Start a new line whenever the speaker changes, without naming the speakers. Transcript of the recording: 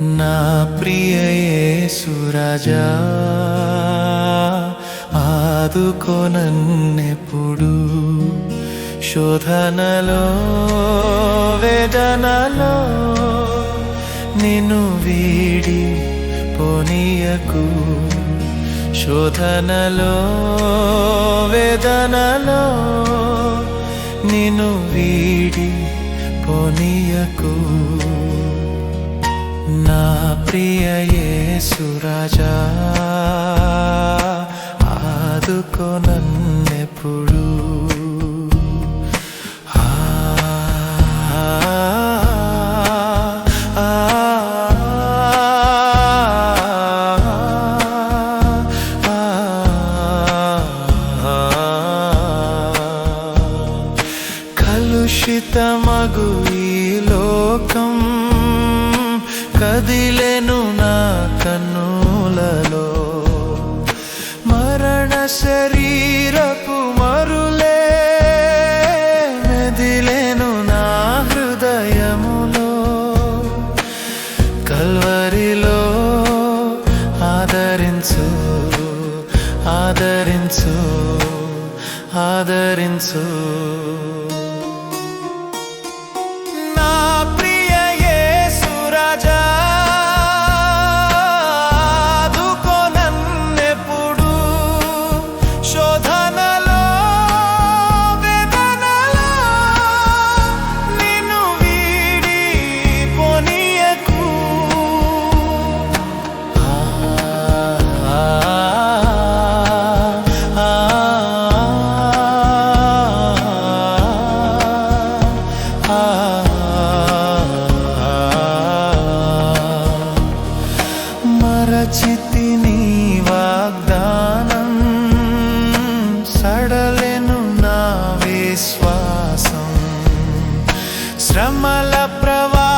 నా ప్రియసురాజా ఆదుకొనన్నెప్పుడు శోధనలో వేదనలో నిన్ను వీడి పోనీయకు. శోధనలో వేదనలో నిన్ను వీడి పోనీయకు. నా ప్రియయే సురాజా ఆదుకొనన్నెప్పుడు ఆ, ఆ, కలుషితమగు ఈ లోకం. కదిలెను నా కన్నులలో. మరణ శరీరపు మరులే మెదిలెను నా హృదయములో. కల్వరిలో ఆదరించు ఆదరించు ఆదరించు. శ్రమల ప్రవా